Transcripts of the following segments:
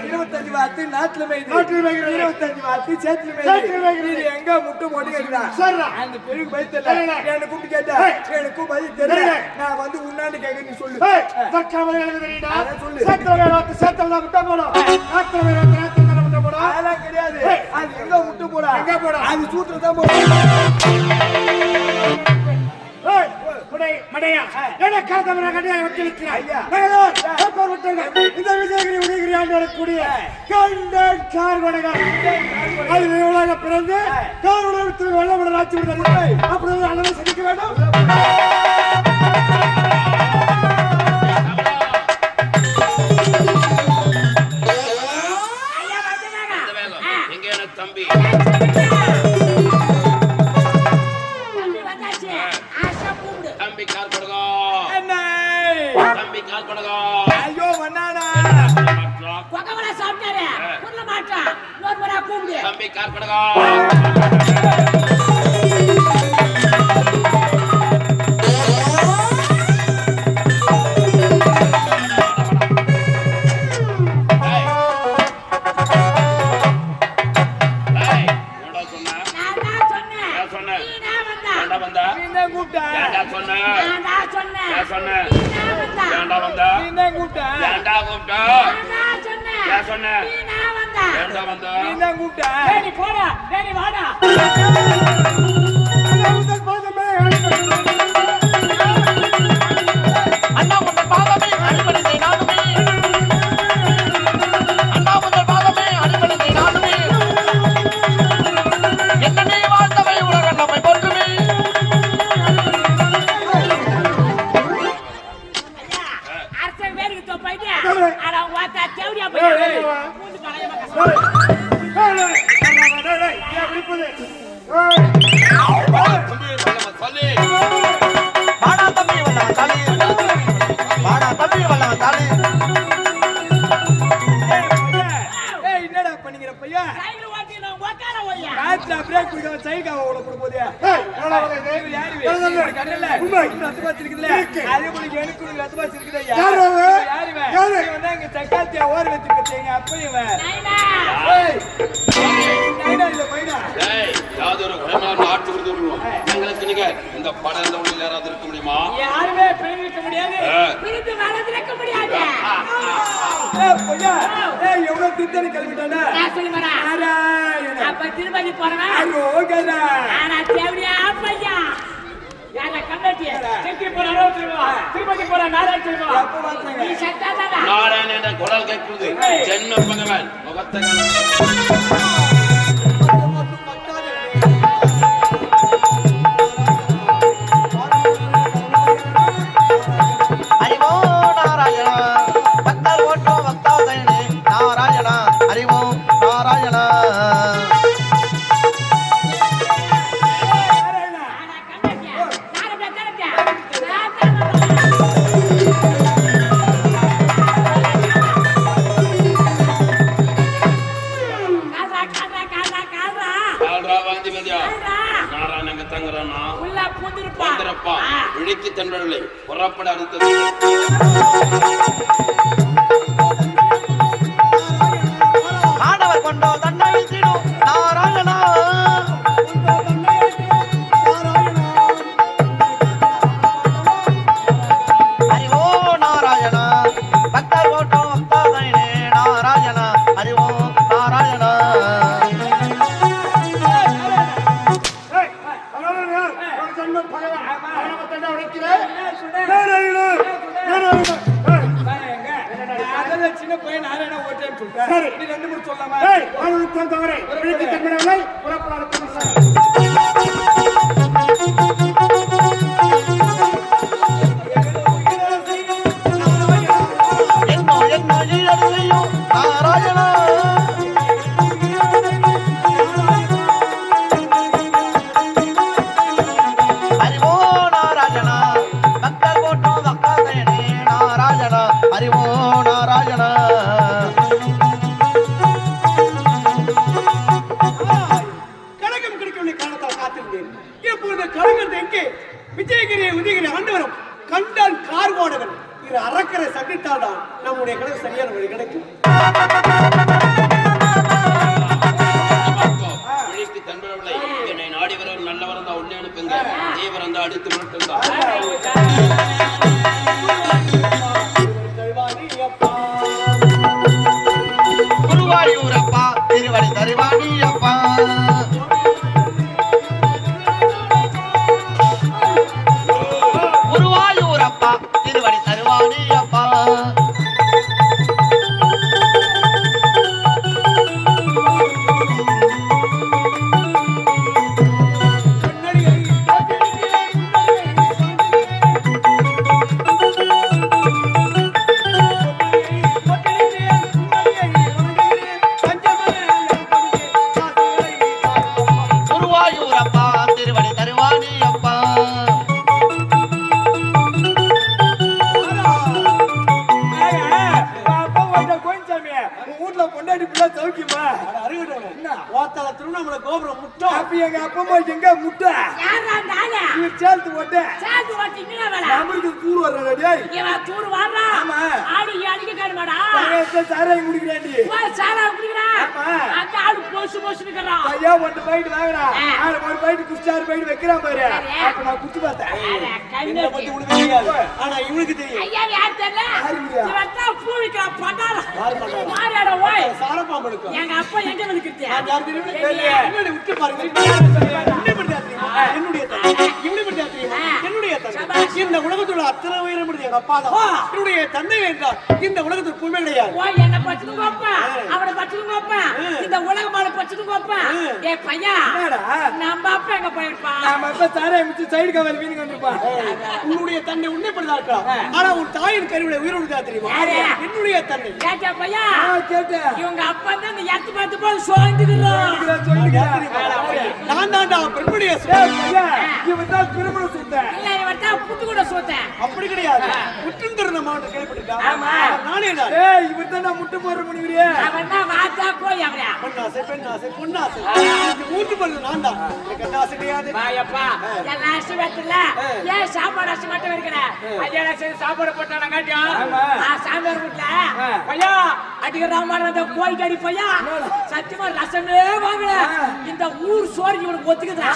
இருபத்தஞ்சு வாத்து நாட்டுல இருபத்தஞ்சு வாத்து சேத்துல எங்க முட்டு போட்டு கேட்கிறா அந்த பெருக்கு பயத்தல என்ன கூப்பிட்டு கேட்டா எனக்கு நான் வந்து உன்னாண்டு கேட்க நீ சொல்லு. சொல்லு. சேத்துல வாத்து போடும். நாட்டுல வாத்து நாட்டுல முட்டை போடும்? அதெல்லாம் கிடையாது. அது எங்க முட்டு போடா. எங்க போடா? அது சூட்டுல தான் போடும் இந்த விஜயகிரி உதயகிரி ஆண்டு வரக்கூடிய கண்டன் கார்வடகம் அது நிறுவனாக பிறந்து கார்வடகத்தில் வெள்ளமுடன் ஆட்சி விடுதலை அப்பொழுது அண்ணனை சந்திக்க வேண்டும். தம்பி? நம்பி கார்படகா. உங்களை கொடுப்போதே அதே போல எனக்கு ஒரு ரத்து பாஸ் யாரு யாரு வந்து அங்க சக்காத்தியா ஓர வச்சு பார்த்தீங்க அப்ப இவன். நைனா. இல்ல மைனா யாதொரு எங்களுக்கு நீங்க இந்த படம் உள்ள யாராவது இருக்க முடியுமா? யாருமே பிரிந்திருக்க முடியாது. போற? நாலாயிரத்தி ரூபா எப்ப பார்த்தாங்க? நீ சத்தாதாடா நாராயண என்ற குரல் கேட்கிறது சென்ன பகவான் முகத்தை அடுத்தது கழகம் கிடைக்கும் காத்திருந்தேன். இப்பொழுது கழகம் எங்கே விஜயகிரியை உதயகிரி ஆண்டவரும் கண்டான் கார்கோடகன் இது அறக்கரை சந்தித்தால்தான் நம்முடைய கழகம் சரியான வழி கிடைக்கும். விழிக்கு என்னை நாடி வர நல்லவர் இருந்தா உள்ளே அனுப்புங்க. தீவிரம் இருந்தா அடித்து மட்டும்தான். எங்க அப்பா அம்மா எங்க முட்டை? யாரா ஆளு? இவர் சேர்த்து போட்டு சாத்து ஓட்டி இங்கே வேலை டேய். இவன் தூர் ஆமா. ஆடி அடிக்க காணுமாடா. பழைய சாராயம் குடிக்கிறாண்டி போய் சாரா குடிக்கிறா. ஆமா. அந்த ஆளு போசு போசு நிக்கிறான் ஐயா ஒன்று பாயிண்ட் வாங்குறா. ஆறு ஒரு ஆறு பாயிண்ட் வைக்கிறான் பாரு. சரி. அப்ப நான் பார்த்தேன். பத்தி உனக்கு தெரியாது. ஆனா இவனுக்கு தெரியும். ஐயா யார் தெரியல? இவன்? எடுக்கும் எங்க அப்பா எங்க வந்துக்கிட்டு நான் யார் தெரியுமா? தெரியல. இவனை விட்டு பாருங்க. இந்த உலகத்துல அத்தனை உயிரம் எங்க அப்பா தான். என்னுடைய தந்தை என்றால் இந்த உலகத்தில் பூமே கிடையாது. என்ன அப்பா. அவனை அப்பா. இந்த உலக மாலை அப்பா. ஏ. பையா என்னடா? நம்ம அப்பா எங்க போயிருப்பான் நாம அப்ப சாராயம் மிச்சு சைடு கவர் வீணுக்கு வந்திருப்பான். உன்னுடைய தந்தை உன்னைப்படுதா இருக்கா ஆனா உன் தாயின் கருவில உயிர் கொடுத்தா தெரியுமா? என்னுடைய தந்தை. கேட்டா பையா? கேட்டேன் இவங்க அப்பா தான் இந்த எத்து பார்த்து போய் சோழ்ந்துக்கிறான் நான் தான்டா பெண்ணுடைய இவன் தான் திருமணம் சுத்தேன் இல்ல இவன் தான் கூட சோத்தேன். அப்படி கிடையாது. முற்றும் திறந்த மாவட்டம் கேள்விப்பட்டிருக்கா ஆமா. நானே தான். ஏய் இவன் தான் நான் முட்டு போடுற முடிவிறியே அவன் தான் வாத்தா போய் அவன் பொன்னாசை பெண்ணாசை பொன்னாசை. எனக்கு மூன்று பல்லு நான் தான். எனக்கு அந்த ஆசை கிடையாது. வாயப்பா எல்லாம் அரிசி வெத்தல ஏன் சாப்பாடு அரிசி மட்டும் இருக்கிற ஐயா சரி சாப்பாடு போட்டான காட்டியும். சாமியார் வீட்டுல பையா அடிக்கிற ராமாயணம் அந்த கோய் கறி பையா. சத்தியமா ரசமே இந்த ஊர் சோறு இவனுக்கு ஒத்துக்குதா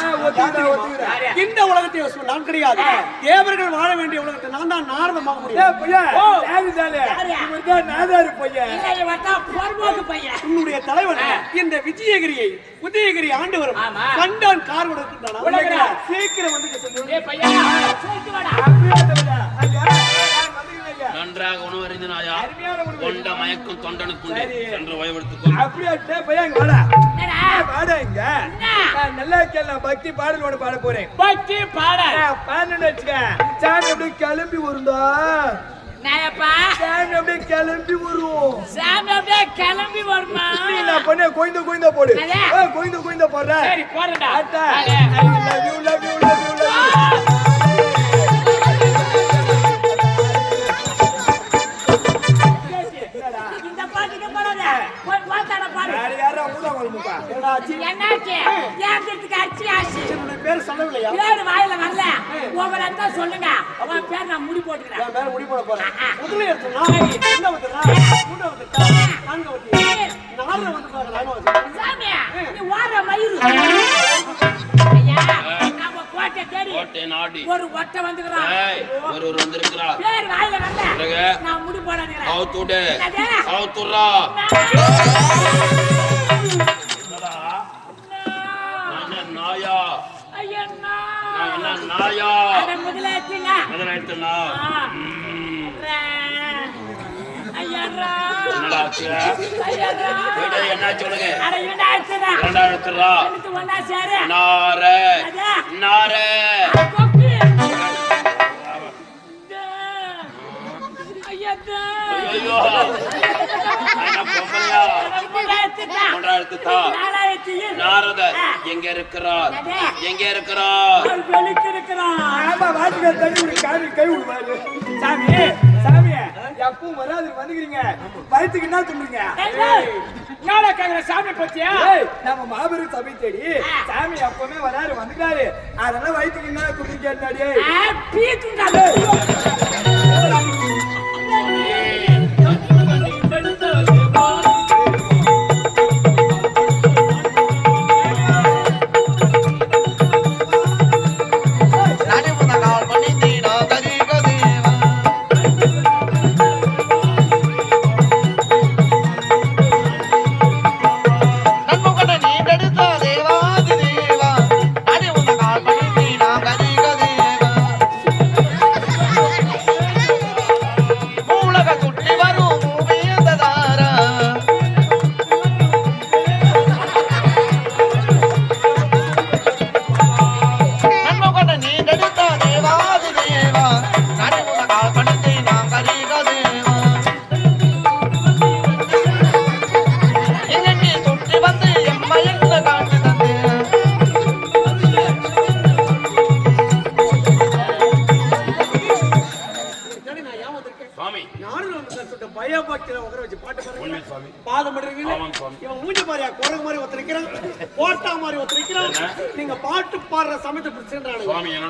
இந்த உலகத்தை நான் கிடையாது. தேவர்கள் வாழ வேண்டிய உலகத்தை நான் தான் நாரதமாக முடியும். உன்னுடைய தலைவன் இந்த விஜயகிரியை உதயகிரி ஆண்டு வரும். கண்டான் கார் கொடுக்கின்றானா உலகரா. சீக்கிரம் வந்து நன்றாக உணவு. கொண்ட மயக்கும் தொண்டனுக்குண்டு. சரி. சென்று வயவெடுத்துக்கொள். அப்படியா டேய் பையன் இங்க வாடா வாடா இங்க. நல்லா கேள்வி பக்தி பாடல் ஒன்று பாட போறேன். பக்தி நான் பாடணும்னு வச்சுக்க. சாமி அப்படியே கிளம்பி அப்படியே கிளம்பி அப்படியே கிளம்பி வருமா? நீ நான் பண்ண கோயிந்த கோயிந்த போடு. கோயிந்த கோயிந்த போடுற. வேற யாரா மூடா வருமுக்கா என்னாச்சு? ஏந்திரத்துக்கு அடிச்சு ஆச்சு. பேர் சொல்லவில்லையா பேரு வாயில வரல ஒவ்வொரு இடத்த சொல்லுங்க. அவன் பேர் நான் முடி போட்டுக்கிறேன். வேற முடி போட போறேன். முதல்ல எடுத்தா வந்துட்டா மூணாவது வந்துட்டா நான்கு வந்து நாலு வந்து பாருங்க சாமி நீ வார மயிறு. கோட்டை தேடி கோட்டை நாடி. ஒரு ஒட்டை வந்துக்கிறான் ஒருவர் வந்திருக்கிறார். பேர் வாயில வரல. பிறகு? நான் முடி போடாதீங்க அவுத்துடு என்னது? அவுத்துடுறா நான் என்ன நாயா? ஐயா நான் என்ன நாயா? அட முதலாச்சுங்க முதல்ல எடுத்துனா ஐயரா என்னடா ஆச்சு ஐயரா வீடு என்ன சொல்லுங்க ஒண்ணா சேரு. நார. நார கொப்பி ஐயா. ஐயோ என்ன பொம்பளையா? மூன்றாயிரத்து தா நாரதர் எங்க இருக்கிறார் எங்க இருக்கிறார் கை விடுவாரு. சாமி. எப்பவும் வராது வந்துக்கிறீங்க வயிற்றுக்கு என்ன துண்ணுங்க நாளை கேக்குற? சாமி பத்தியா? நம்ம மாபெரும் சபை தேடி சாமி எப்பவுமே வராரு வந்துட்டாரு. அதெல்லாம் வயிற்றுக்கு என்ன துணி கேட்டாடியே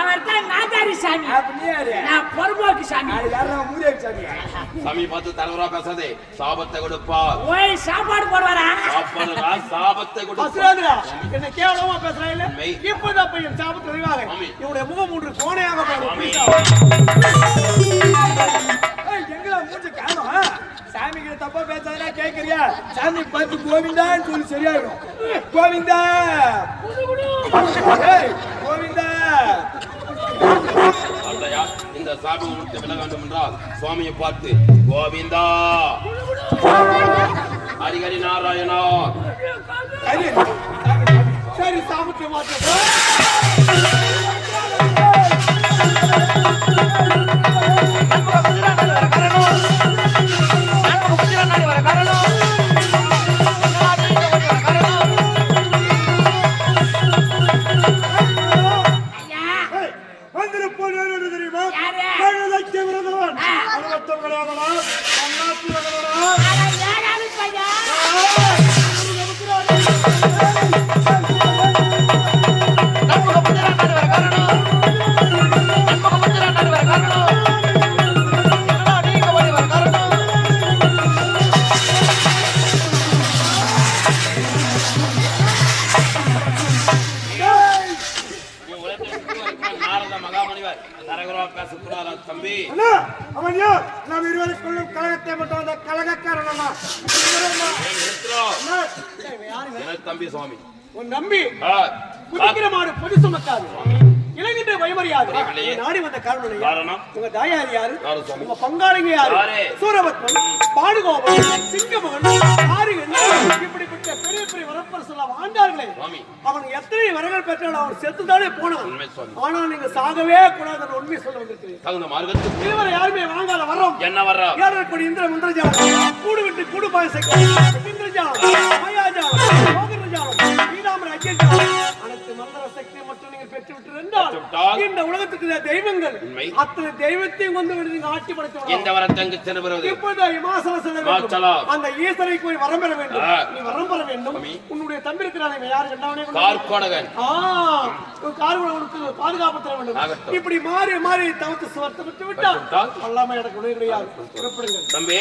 அவர் தான் நாதாரி சாமி. நான் பொறுப்போக்கு சாமி. சாமி. சாமி பார்த்து தலைவரா பேசாதே. சாபத்தை கொடுப்பார் ஓய் சாப்பாடு போடுவாரா? சாப்பாடுடா சாபத்தை கொடுப்பார் என்ன கேவலமா பேசுறான் இல்ல? இப்பதான் பையன் சாபத்து தெளிவாக. இவனுடைய முகம் மூன்று கோணையாக எங்கடா மூஞ்ச காணோம் சாமி கிட்ட தப்பா பேசாதா கேக்குறியா? சாமி பார்த்து கோவிந்தான்னு சொல்லி சரியாயிடும். கோவிந்தா! கோவிந்தா! இந்த சாபம் விட்டு விலக வேண்டும் என்றால் சுவாமியை பார்த்து கோவிந்தா! ஹரிஹரி நாராயணா! சரி சரி சாபத்தை மாற்ற அது தம்பி சுவாமி. உன் நம்பி குதிக்கிற மாடு பொது சுமக்காது. இளைஞர் பயமறியாது. நாடி வந்த காரணம்? உங்க தாயார் யாரு? உங்க பங்காளிங்க யாரு? சூரபத்மன் பாடுகோபன் சிங்கமகன் ஆறுகன் இப்படிப்பட்ட பெரிய பெரிய வரப்பரசல வாழ்ந்தார்களே. சுவாமி. அவன் எத்தனை வரங்கள் பெற்றாலும் அவன் போனான் உண்மை சுவாமி. ஆனால் நீங்க சாகவே கூடாதுன்னு உண்மை சொல்ல வந்திருக்கிறேன் இதுவரை யாருமே வாங்காத வரோம் என்ன வர்றா ஏழரை இந்திர மந்திரஜாலம். கூடு விட்டு கூடு பாயசம். இந்திரஜாலம். இந்த உலகத்துக்கு தெய்வங்கள். அத்தனை தெய்வத்தையும் கொண்டு வந்து ஆட்சி படைத்தோம் எந்த வரத்தங்கு திரும்புறது இப்போது இமாசல செல்ல அந்த ஈஸ்வரை போய் வரம் பெற வேண்டும். நீ வரம் பெற வேண்டும். உன்னுடைய தம்பி இருக்கிறான் யார் கண்டவனே கார்கோடகன் ஆ. கார்கோடகனுக்கு பாதுகாப்பு தர வேண்டும். இப்படி மாறி மாறி தவிர்த்து சுவர்த்து விட்டு விட்டா வல்லாம எனக்கு உடைய கிடையாது. தம்பி.